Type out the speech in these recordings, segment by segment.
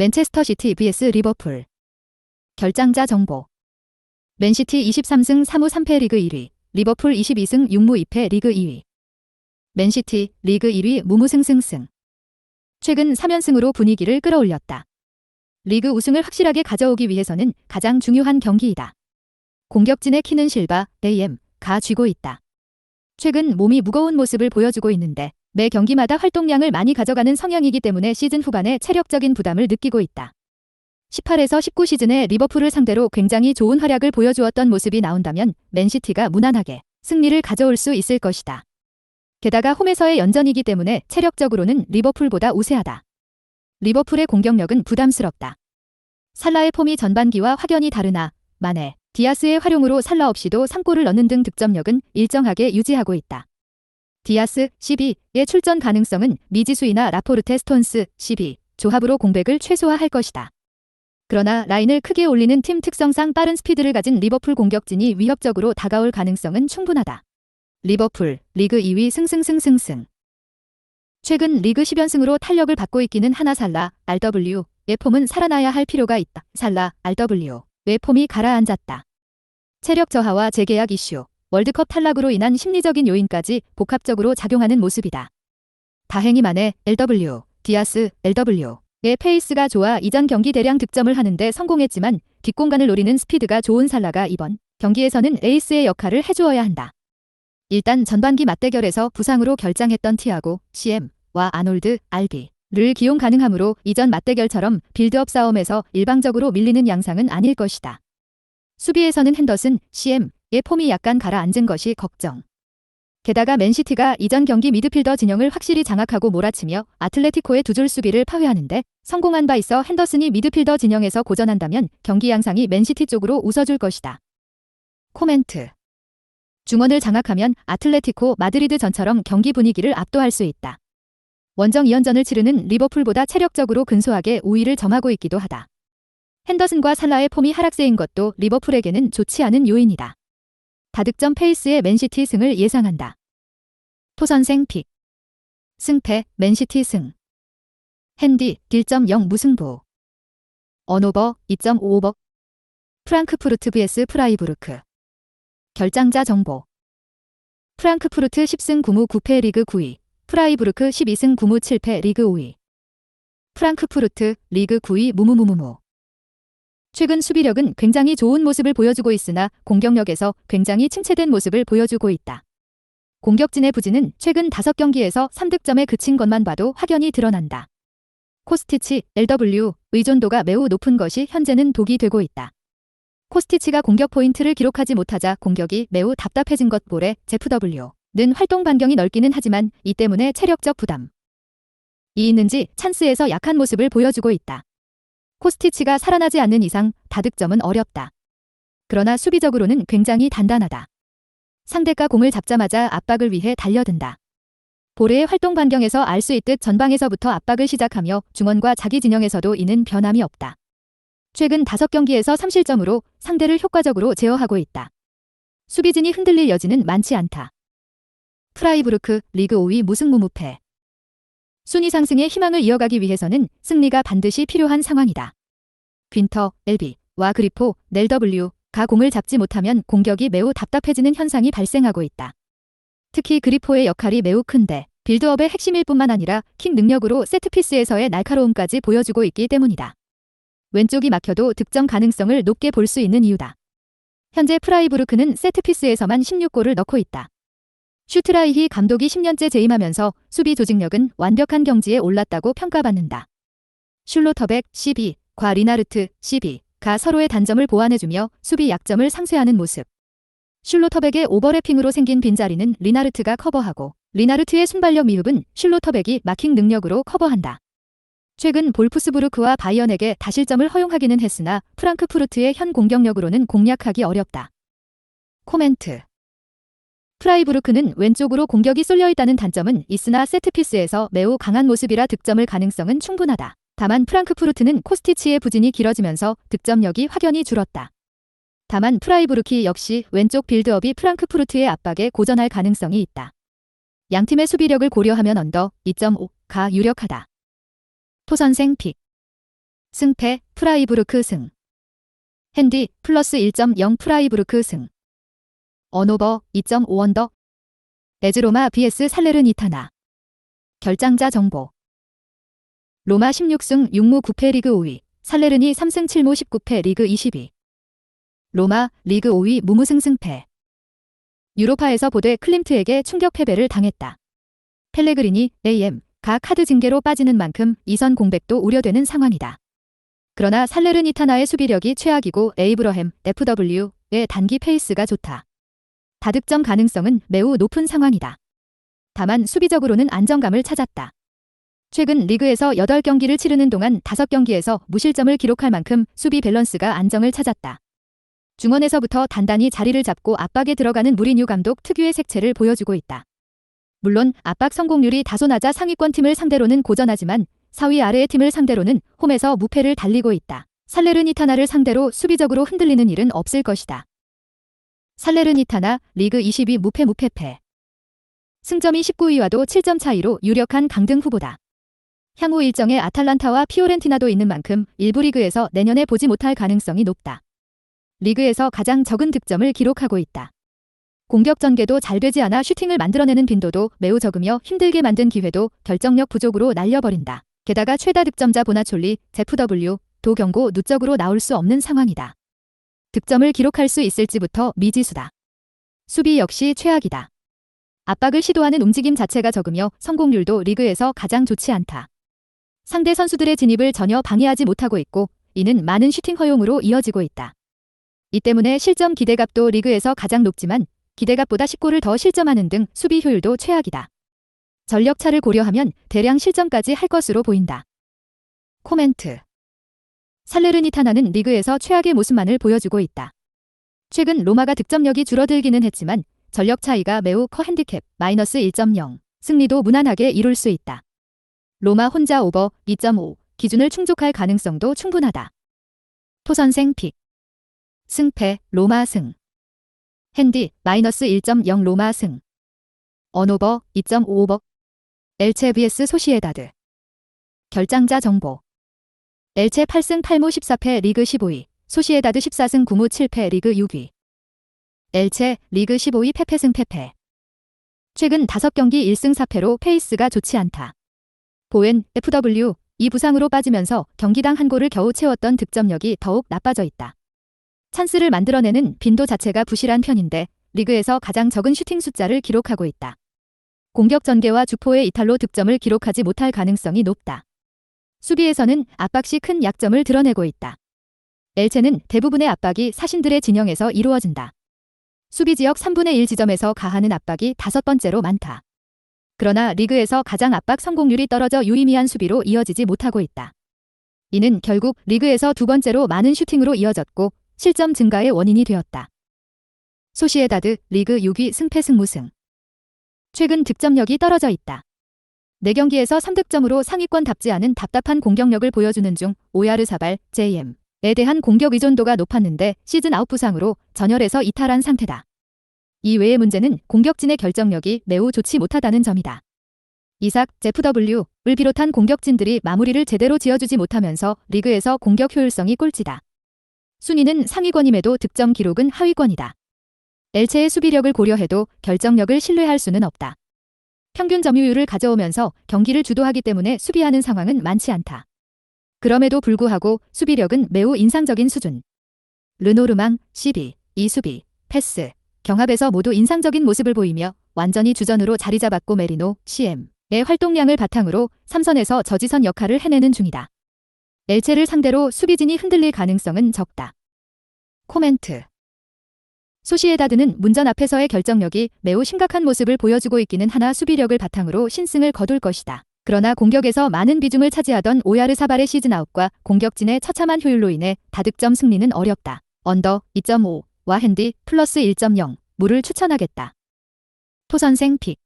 맨체스터 시티 vs 리버풀 결장자 정보 맨시티 23승 3무 3패 리그 1위 리버풀 22승 6무 2패 리그 2위 맨시티 리그 1위 무무승승승 최근 3연승으로 분위기를 끌어올렸다. 리그 우승을 확실하게 가져오기 위해서는 가장 중요한 경기이다. 공격진의 키는 실바, AM, 가 쥐고 있다. 최근 몸이 무거운 모습을 보여주고 있는데 매 경기마다 활동량을 많이 가져가는 성향이기 때문에 시즌 후반에 체력적인 부담을 느끼고 있다. 18에서 19 시즌에 리버풀을 상대로 굉장히 좋은 활약을 보여주었던 모습이 나온다면 맨시티가 무난하게 승리를 가져올 수 있을 것이다. 게다가 홈에서의 연전이기 때문에 체력적으로는 리버풀보다 우세하다. 리버풀의 공격력은 부담스럽다. 살라의 폼이 전반기와 확연히 다르나 만에 디아스의 활용으로 살라 없이도 3골을 넣는 등 득점력은 일정하게 유지하고 있다. 디아스 12의 출전 가능성은 미지수이나 라포르테 스톤스 12 조합으로 공백을 최소화할 것이다. 그러나 라인을 크게 올리는 팀 특성상 빠른 스피드를 가진 리버풀 공격진이 위협적으로 다가올 가능성은 충분하다. 리버풀 리그 2위 승승승승승 최근 리그 10연승으로 탄력을 받고 있기는 하나 살라 RW 의 폼은 살아나야 할 필요가 있다. 살라 RW 의 폼이 가라앉았다. 체력 저하와 재계약 이슈, 월드컵 탈락으로 인한 심리적인 요인까지 복합적으로 작용하는 모습이다. 다행히 만에 LW, 디아스, LW의 페이스가 좋아 이전 경기 대량 득점을 하는데 성공했지만 뒷공간을 노리는 스피드가 좋은 살라가 이번 경기에서는 에이스의 역할을 해주어야 한다. 일단 전반기 맞대결에서 부상으로 결장했던 티아고, CM와 아놀드, RB를 기용 가능하므로 이전 맞대결처럼 빌드업 싸움에서 일방적으로 밀리는 양상은 아닐 것이다. 수비에서는 핸더슨, CM의 폼이 약간 가라앉은 것이 걱정. 게다가 맨시티가 이전 경기 미드필더 진영을 확실히 장악하고 몰아치며 아틀레티코의 두 줄 수비를 파괴하는데 성공한 바 있어 핸더슨이 미드필더 진영에서 고전한다면 경기 양상이 맨시티 쪽으로 웃어줄 것이다. 코멘트 중원을 장악하면 아틀레티코 마드리드 전처럼 경기 분위기를 압도할 수 있다. 원정 2연전을 치르는 리버풀보다 체력적으로 근소하게 우위를 점하고 있기도 하다. 핸더슨과 살라의 폼이 하락세인 것도 리버풀에게는 좋지 않은 요인이다. 다득점 페이스의 맨시티 승을 예상한다. 토선생 픽. 승패 맨시티 승. 핸디 1.0 무승부. 언오버 2.55버. 프랑크푸르트 vs 프라이부르크. 결장자 정보. 프랑크푸르트 10승 9무 9패 리그 9위. 프라이부르크 12승 9무 7패 리그 5위. 프랑크푸르트 리그 9위 무무무무무. 최근 수비력은 굉장히 좋은 모습을 보여주고 있으나 공격력에서 굉장히 침체된 모습을 보여주고 있다. 공격진의 부진은 최근 5경기에서 3득점에 그친 것만 봐도 확연히 드러난다. 코스티치, LW, 의존도가 매우 높은 것이 현재는 독이 되고 있다. 코스티치가 공격 포인트를 기록하지 못하자 공격이 매우 답답해진 것 볼에 ZFW는 활동 반경이 넓기는 하지만 이 때문에 체력적 부담. 이 있는지 찬스에서 약한 모습을 보여주고 있다. 코스티치가 살아나지 않는 이상 다득점은 어렵다. 그러나 수비적으로는 굉장히 단단하다. 상대가 공을 잡자마자 압박을 위해 달려든다. 보르의 활동 반경에서 알 수 있듯 전방에서부터 압박을 시작하며 중원과 자기 진영에서도 이는 변함이 없다. 최근 5경기에서 3실점으로 상대를 효과적으로 제어하고 있다. 수비진이 흔들릴 여지는 많지 않다. 프라이부르크 리그 5위 무승무무패. 순위 상승의 희망을 이어가기 위해서는 승리가 반드시 필요한 상황이다. 빈터, 엘비, 와 그리포, 넬 W, 가 공을 잡지 못하면 공격이 매우 답답해지는 현상이 발생하고 있다. 특히 그리포의 역할이 매우 큰데 빌드업의 핵심일 뿐만 아니라 킥 능력으로 세트피스에서의 날카로움까지 보여주고 있기 때문이다. 왼쪽이 막혀도 득점 가능성을 높게 볼 수 있는 이유다. 현재 프라이부르크는 세트피스에서만 16골을 넣고 있다. 슈트라이히 감독이 10년째 재임하면서 수비 조직력은 완벽한 경지에 올랐다고 평가받는다. 슐로터백 12, 과 리나르트 12 가 서로의 단점을 보완해주며 수비 약점을 상쇄하는 모습. 슐로터백의 오버래핑으로 생긴 빈자리는 리나르트가 커버하고 리나르트의 순발력 미흡은 슐로터백이 마킹 능력으로 커버한다. 최근 볼프스부르크와 바이언에게 다실점을 허용하기는 했으나 프랑크푸르트의 현 공격력으로는 공략하기 어렵다. 코멘트 프라이부르크는 왼쪽으로 공격이 쏠려 있다는 단점은 있으나 세트피스에서 매우 강한 모습이라 득점을 가능성은 충분하다. 다만 프랑크푸르트는 코스티치의 부진이 길어지면서 득점력이 확연히 줄었다. 다만 프라이부르키 역시 왼쪽 빌드업이 프랑크푸르트의 압박에 고전할 가능성이 있다. 양팀의 수비력을 고려하면 언더 2.5가 유력하다. 토선생 픽 승패 프라이부르크 승 핸디 플러스 1.0 프라이부르크 승 언오버 2.5원더 에즈로마 vs 살레르니타나 결장자 정보 로마 16승 6무 9패 리그 5위 살레르니 3승 7무 19패 리그 22 로마 리그 5위 무무승 승패 유로파에서 보되 클림트에게 충격 패배를 당했다. 펠레그리니, AM, 가 카드 징계로 빠지는 만큼 이선 공백도 우려되는 상황이다. 그러나 살레르니타나의 수비력이 최악이고 에이브러햄, FW의 단기 페이스가 좋다. 다득점 가능성은 매우 높은 상황이다. 다만 수비적으로는 안정감을 찾았다. 최근 리그에서 8경기를 치르는 동안 5경기에서 무실점을 기록할 만큼 수비 밸런스가 안정을 찾았다. 중원에서부터 단단히 자리를 잡고 압박에 들어가는 무리뉴 감독 특유의 색채를 보여주고 있다. 물론 압박 성공률이 다소 낮아 상위권 팀을 상대로는 고전하지만 4위 아래의 팀을 상대로는 홈에서 무패를 달리고 있다. 살레르니타나를 상대로 수비적으로 흔들리는 일은 없을 것이다. 살레르니타나 리그 22 무패 무패패. 승점이 19위와도 7점 차이로 유력한 강등 후보다. 향후 일정에 아탈란타와 피오렌티나도 있는 만큼 일부 리그에서 내년에 보지 못할 가능성이 높다. 리그에서 가장 적은 득점을 기록하고 있다. 공격 전개도 잘 되지 않아 슈팅을 만들어내는 빈도도 매우 적으며 힘들게 만든 기회도 결정력 부족으로 날려버린다. 게다가 최다 득점자 보나촐리, 제프 W, 도 경고 누적으로 나올 수 없는 상황이다. 득점을 기록할 수 있을지부터 미지수다. 수비 역시 최악이다. 압박을 시도하는 움직임 자체가 적으며 성공률도 리그에서 가장 좋지 않다. 상대 선수들의 진입을 전혀 방해하지 못하고 있고 이는 많은 슈팅 허용으로 이어지고 있다. 이 때문에 실점 기대값도 리그에서 가장 높지만 기대값보다 10골을 더 실점하는 등 수비 효율도 최악이다. 전력차를 고려하면 대량 실점까지 할 것으로 보인다. 코멘트 살레르니타나는 리그에서 최악의 모습만을 보여주고 있다. 최근 로마가 득점력이 줄어들기는 했지만 전력 차이가 매우 커 핸디캡 마이너스 1.0 승리도 무난하게 이룰 수 있다. 로마 혼자 오버 2.5 기준을 충족할 가능성도 충분하다. 토선생 픽 승패 로마 승 핸디 마이너스 1.0 로마 승 언오버 2.5오버 엘체 vs 소시에다드 결장자 정보 엘체 8승 8무 14패 리그 15위, 소시에다드 14승 9무 7패 리그 6위. 엘체 리그 15위 페페승 페페. 최근 5경기 1승 4패로 페이스가 좋지 않다. 보엔 FW 이 부상으로 빠지면서 경기당 한 골을 겨우 채웠던 득점력이 더욱 나빠져 있다. 찬스를 만들어내는 빈도 자체가 부실한 편인데 리그에서 가장 적은 슈팅 숫자를 기록하고 있다. 공격 전개와 주포의 이탈로 득점을 기록하지 못할 가능성이 높다. 수비에서는 압박 시 큰 약점을 드러내고 있다. 엘체는 대부분의 압박이 사신들의 진영에서 이루어진다. 수비 지역 3분의 1 지점에서 가하는 압박이 다섯 번째로 많다. 그러나 리그에서 가장 압박 성공률이 떨어져 유의미한 수비로 이어지지 못하고 있다. 이는 결국 리그에서 두 번째로 많은 슈팅으로 이어졌고 실점 증가의 원인이 되었다. 소시에다드 리그 6위 승패 승무승. 최근 득점력이 떨어져 있다. 4경기에서 3득점으로 상위권 답지 않은 답답한 공격력을 보여주는 중 오야르 사발, JM에 대한 공격 의존도가 높았는데 시즌 아웃 부상으로 전열에서 이탈한 상태다. 이 외의 문제는 공격진의 결정력이 매우 좋지 못하다는 점이다. 이삭, 제프 W를 비롯한 공격진들이 마무리를 제대로 지어주지 못하면서 리그에서 공격 효율성이 꼴찌다. 순위는 상위권임에도 득점 기록은 하위권이다. 엘체의 수비력을 고려해도 결정력을 신뢰할 수는 없다. 평균 점유율을 가져오면서 경기를 주도하기 때문에 수비하는 상황은 많지 않다. 그럼에도 불구하고 수비력은 매우 인상적인 수준. 르노르망, 12, 이수비, 패스, 경합에서 모두 인상적인 모습을 보이며 완전히 주전으로 자리 잡았고 메리노, CM의 활동량을 바탕으로 삼선에서 저지선 역할을 해내는 중이다. 엘체를 상대로 수비진이 흔들릴 가능성은 적다. 코멘트 소시에다드는 문전 앞에서의 결정력이 매우 심각한 모습을 보여주고 있기는 하나 수비력을 바탕으로 신승을 거둘 것이다. 그러나 공격에서 많은 비중을 차지하던 오야르사발의 시즌아웃과 공격진의 처참한 효율로 인해 다득점 승리는 어렵다. 언더 2.5와 핸디 플러스 1.0 무를 추천하겠다. 토선생 픽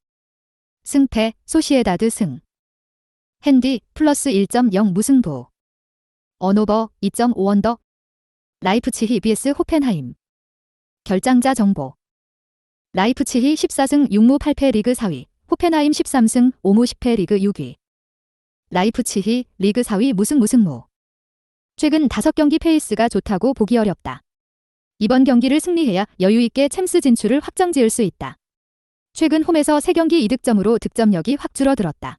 승패 소시에다드 승 핸디 플러스 1.0 무승부 언오버 2.5 언더 라이프치히 vs 호펜하임 결장자 정보 라이프치히 14승 6무 8패 리그 4위 호펜하임 13승 5무 10패 리그 6위 라이프치히 리그 4위 무승 무승무 최근 5경기 페이스가 좋다고 보기 어렵다. 이번 경기를 승리해야 여유있게 챔스 진출을 확정지을 수 있다. 최근 홈에서 3경기 2득점으로 득점력이 확 줄어들었다.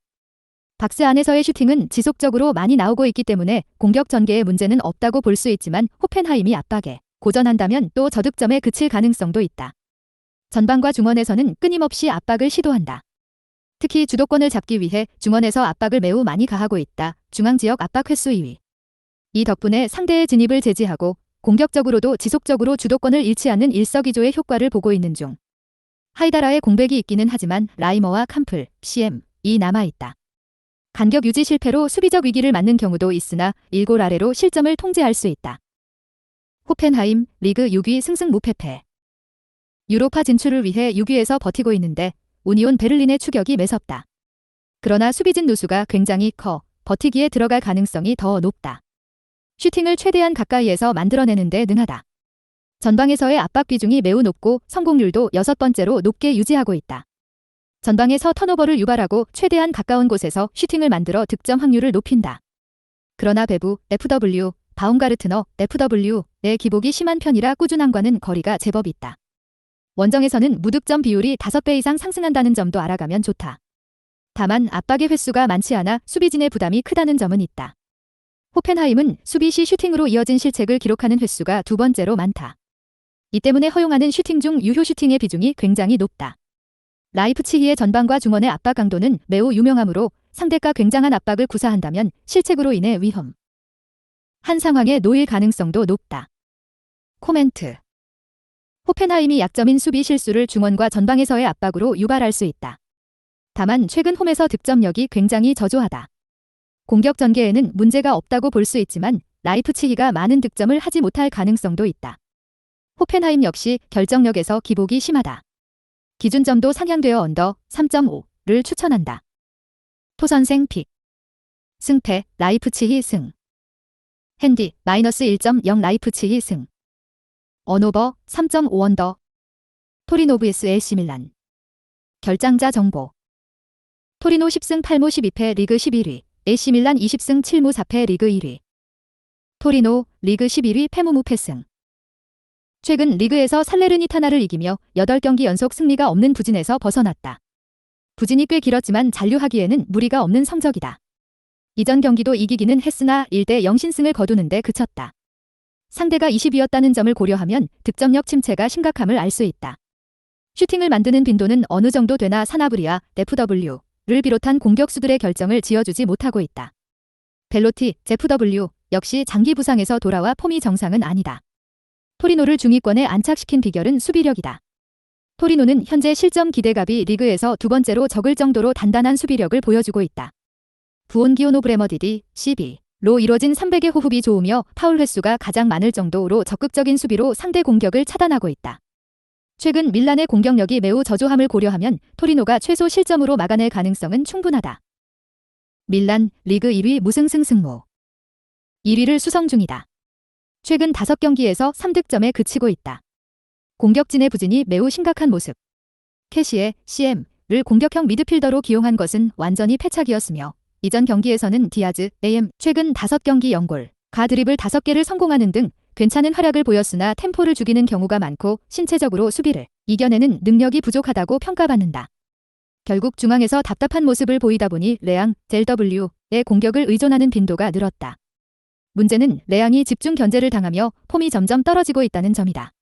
박스 안에서의 슈팅은 지속적으로 많이 나오고 있기 때문에 공격 전개에 문제는 없다고 볼 수 있지만 호펜하임이 압박에 고전한다면 또 저득점에 그칠 가능성도 있다. 전방과 중원에서는 끊임없이 압박을 시도한다. 특히 주도권을 잡기 위해 중원에서 압박을 매우 많이 가하고 있다. 중앙 지역 압박 횟수 2위. 이 덕분에 상대의 진입을 제지하고 공격적으로도 지속적으로 주도권을 잃지 않는 일석이조의 효과를 보고 있는 중. 하이다라의 공백이 있기는 하지만 라이머와 캄플, CM, 이 남아있다. 간격 유지 실패로 수비적 위기를 맞는 경우도 있으나 일골 아래로 실점을 통제할 수 있다. 호펜하임 리그 6위 승승 무패패. 유로파 진출을 위해 6위에서 버티고 있는데 우니온 베를린의 추격이 매섭다. 그러나 수비진 누수가 굉장히 커 버티기에 들어갈 가능성이 더 높다. 슈팅을 최대한 가까이에서 만들어내는데 능하다. 전방에서의 압박 비중이 매우 높고 성공률도 여섯 번째로 높게 유지하고 있다. 전방에서 턴오버를 유발하고 최대한 가까운 곳에서 슈팅을 만들어 득점 확률을 높인다. 그러나 배부, FW, 바움가르트너, FW의 기복이 심한 편이라 꾸준함과는 거리가 제법 있다. 원정에서는 무득점 비율이 5배 이상 상승한다는 점도 알아가면 좋다. 다만 압박의 횟수가 많지 않아 수비진의 부담이 크다는 점은 있다. 호펜하임은 수비 시 슈팅으로 이어진 실책을 기록하는 횟수가 두 번째로 많다. 이 때문에 허용하는 슈팅 중 유효 슈팅의 비중이 굉장히 높다. 라이프치히의 전방과 중원의 압박 강도는 매우 유명하므로 상대가 굉장한 압박을 구사한다면 실책으로 인해 위험. 한 상황에 놓일 가능성도 높다. 코멘트 호펜하임이 약점인 수비 실수를 중원과 전방에서의 압박으로 유발할 수 있다. 다만 최근 홈에서 득점력이 굉장히 저조하다. 공격 전개에는 문제가 없다고 볼 수 있지만 라이프치히가 많은 득점을 하지 못할 가능성도 있다. 호펜하임 역시 결정력에서 기복이 심하다. 기준점도 상향되어 언더 3.5를 추천한다. 토선생 픽 승패 라이프치히 승 핸디 마이너스 1.0 라이프치히 승. 언오버 3.5 언더. 토리노 vs AC 밀란. 결장자 정보. 토리노 10승 8무 12패 리그 11위. AC 밀란 20승 7무 4패 리그 1위. 토리노 리그 11위 패무 무패승. 최근 리그에서 살레르니타나를 이기며 8경기 연속 승리가 없는 부진에서 벗어났다. 부진이 꽤 길었지만 잔류하기에는 무리가 없는 성적이다. 이전 경기도 이기기는 했으나 1대 0신승을 거두는데 그쳤다. 상대가 20이었다는 점을 고려하면 득점력 침체가 심각함을 알 수 있다. 슈팅을 만드는 빈도는 어느 정도 되나 사나브리아, FW를 비롯한 공격수들의 결정을 지어주지 못하고 있다. 벨로티, 제프W 역시 장기 부상에서 돌아와 폼이 정상은 아니다. 토리노를 중위권에 안착시킨 비결은 수비력이다. 토리노는 현재 실점 기대갑이 리그에서 두 번째로 적을 정도로 단단한 수비력을 보여주고 있다. 부온기오노 브레머디디, CB, 로 이뤄진 300의 호흡이 좋으며 파울 횟수가 가장 많을 정도로 적극적인 수비로 상대 공격을 차단하고 있다. 최근 밀란의 공격력이 매우 저조함을 고려하면 토리노가 최소 실점으로 막아낼 가능성은 충분하다. 밀란 리그 1위 무승승 승무 1위를 수성 중이다. 최근 5경기에서 3득점에 그치고 있다. 공격진의 부진이 매우 심각한 모습. 캐시의 CM를 공격형 미드필더로 기용한 것은 완전히 패착이었으며 이전 경기에서는 디아즈, AM 최근 5경기 연골, 가 드립을 5개를 성공하는 등 괜찮은 활약을 보였으나 템포를 죽이는 경우가 많고 신체적으로 수비를 이겨내는 능력이 부족하다고 평가받는다. 결국 중앙에서 답답한 모습을 보이다 보니 레앙, 젤W의 공격을 의존하는 빈도가 늘었다. 문제는 레앙이 집중 견제를 당하며 폼이 점점 떨어지고 있다는 점이다.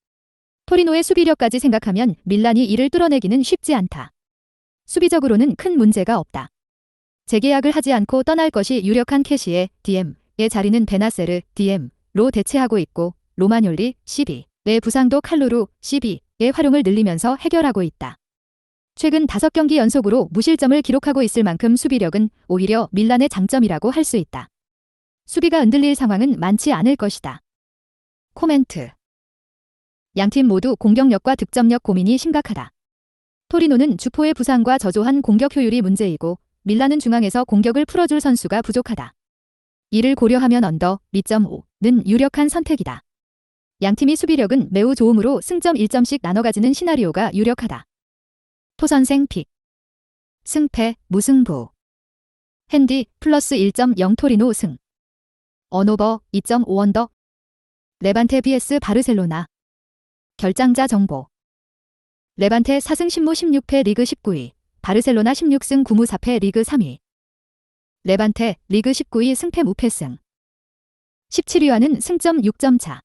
토리노의 수비력까지 생각하면 밀란이 이를 뚫어내기는 쉽지 않다. 수비적으로는 큰 문제가 없다. 재계약을 하지 않고 떠날 것이 유력한 캐시의 DM의 자리는 베나세르 DM로 대체하고 있고 로마뇰리 12의 부상도 칼로루 12의 활용을 늘리면서 해결하고 있다. 최근 5경기 연속으로 무실점을 기록하고 있을 만큼 수비력은 오히려 밀란의 장점이라고 할 수 있다. 수비가 흔들릴 상황은 많지 않을 것이다. 코멘트 양팀 모두 공격력과 득점력 고민이 심각하다. 토리노는 주포의 부상과 저조한 공격 효율이 문제이고 밀란은 중앙에서 공격을 풀어줄 선수가 부족하다. 이를 고려하면 언더 2.5는 유력한 선택이다. 양팀이 수비력은 매우 좋으므로 승점 1점씩 나눠 가지는 시나리오가 유력하다. 토선생 픽. 승패 무승부. 핸디 플러스 1.0 토리노 승. 언오버 2.5 언더. 레반테 vs 바르셀로나. 결장자 정보. 레반테 4승 10무 16패 리그 19위. 바르셀로나 16승 9무 4패 리그 3위. 레반테 리그 19위 승패 무패승. 17위와는 승점 6점 차.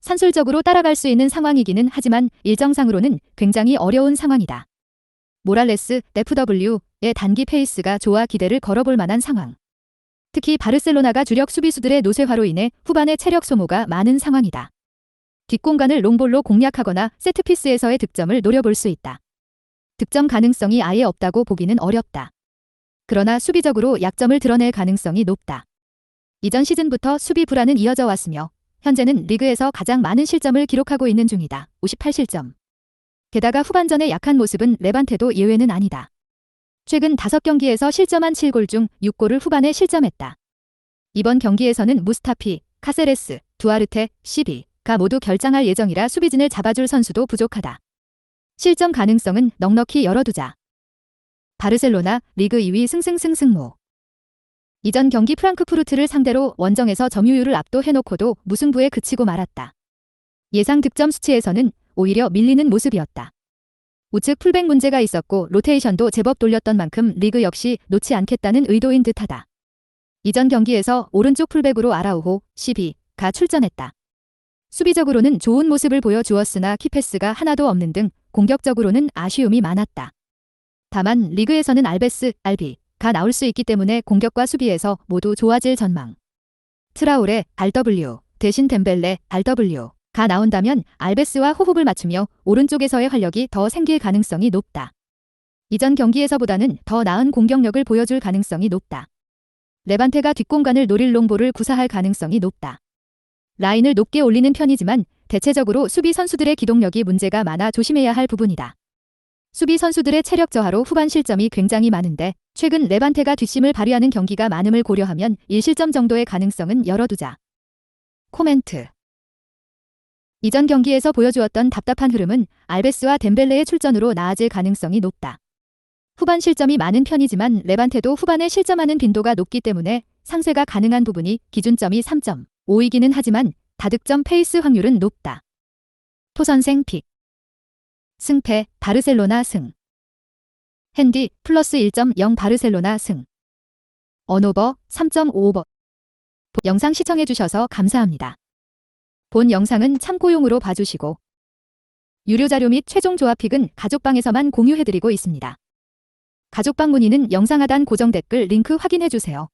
산술적으로 따라갈 수 있는 상황이기는 하지만 일정상으로는 굉장히 어려운 상황이다. 모랄레스, FW의 단기 페이스가 좋아 기대를 걸어볼 만한 상황. 특히 바르셀로나가 주력 수비수들의 노쇠화로 인해 후반에 체력 소모가 많은 상황이다. 뒷공간을 롱볼로 공략하거나 세트피스에서의 득점을 노려볼 수 있다. 득점 가능성이 아예 없다고 보기는 어렵다. 그러나 수비적으로 약점을 드러낼 가능성이 높다. 이전 시즌부터 수비 불안은 이어져 왔으며 현재는 리그에서 가장 많은 실점을 기록하고 있는 중이다. 58실점. 게다가 후반전의 약한 모습은 레반테도 예외는 아니다. 최근 5경기에서 실점한 7골 중 6골을 후반에 실점했다. 이번 경기에서는 무스타피, 카세레스, 두아르테, 시비가 모두 결장할 예정이라 수비진을 잡아줄 선수도 부족하다. 실점 가능성은 넉넉히 열어두자. 바르셀로나 리그 2위 승승승승무. 이전 경기 프랑크푸르트를 상대로 원정에서 점유율을 압도해놓고도 무승부에 그치고 말았다. 예상 득점 수치에서는 오히려 밀리는 모습이었다. 우측 풀백 문제가 있었고 로테이션도 제법 돌렸던 만큼 리그 역시 놓지 않겠다는 의도인 듯하다. 이전 경기에서 오른쪽 풀백으로 아라우호, 12가 출전했다. 수비적으로는 좋은 모습을 보여주었으나 키패스가 하나도 없는 등 공격적으로는 아쉬움이 많았다. 다만 리그에서는 알베스, 알비가 나올 수 있기 때문에 공격과 수비에서 모두 좋아질 전망. 트라우레, RW, 대신 덴벨레, RW가 나온다면 알베스와 호흡을 맞추며 오른쪽에서의 활력이 더 생길 가능성이 높다. 이전 경기에서보다는 더 나은 공격력을 보여줄 가능성이 높다. 레반테가 뒷공간을 노릴 롱볼을 구사할 가능성이 높다. 라인을 높게 올리는 편이지만 대체적으로 수비 선수들의 기동력이 문제가 많아 조심해야 할 부분이다. 수비 선수들의 체력 저하로 후반 실점이 굉장히 많은데 최근 레반테가 뒷심을 발휘하는 경기가 많음을 고려하면 1실점 정도의 가능성은 열어두자. 코멘트 이전 경기에서 보여주었던 답답한 흐름은 알베스와 덴벨레의 출전으로 나아질 가능성이 높다. 후반 실점이 많은 편이지만 레반테도 후반에 실점하는 빈도가 높기 때문에 상쇄가 가능한 부분이 기준점이 3.5이기는 하지만 다득점 페이스 확률은 높다. 토선생 픽 승패 바르셀로나 승 핸디 플러스 1.0 바르셀로나 승 언오버 3.5오버 영상 시청해주셔서 감사합니다. 본 영상은 참고용으로 봐주시고 유료 자료 및 최종 조합 픽은 가족방에서만 공유해드리고 있습니다. 가족방 문의는 영상 하단 고정 댓글 링크 확인해주세요.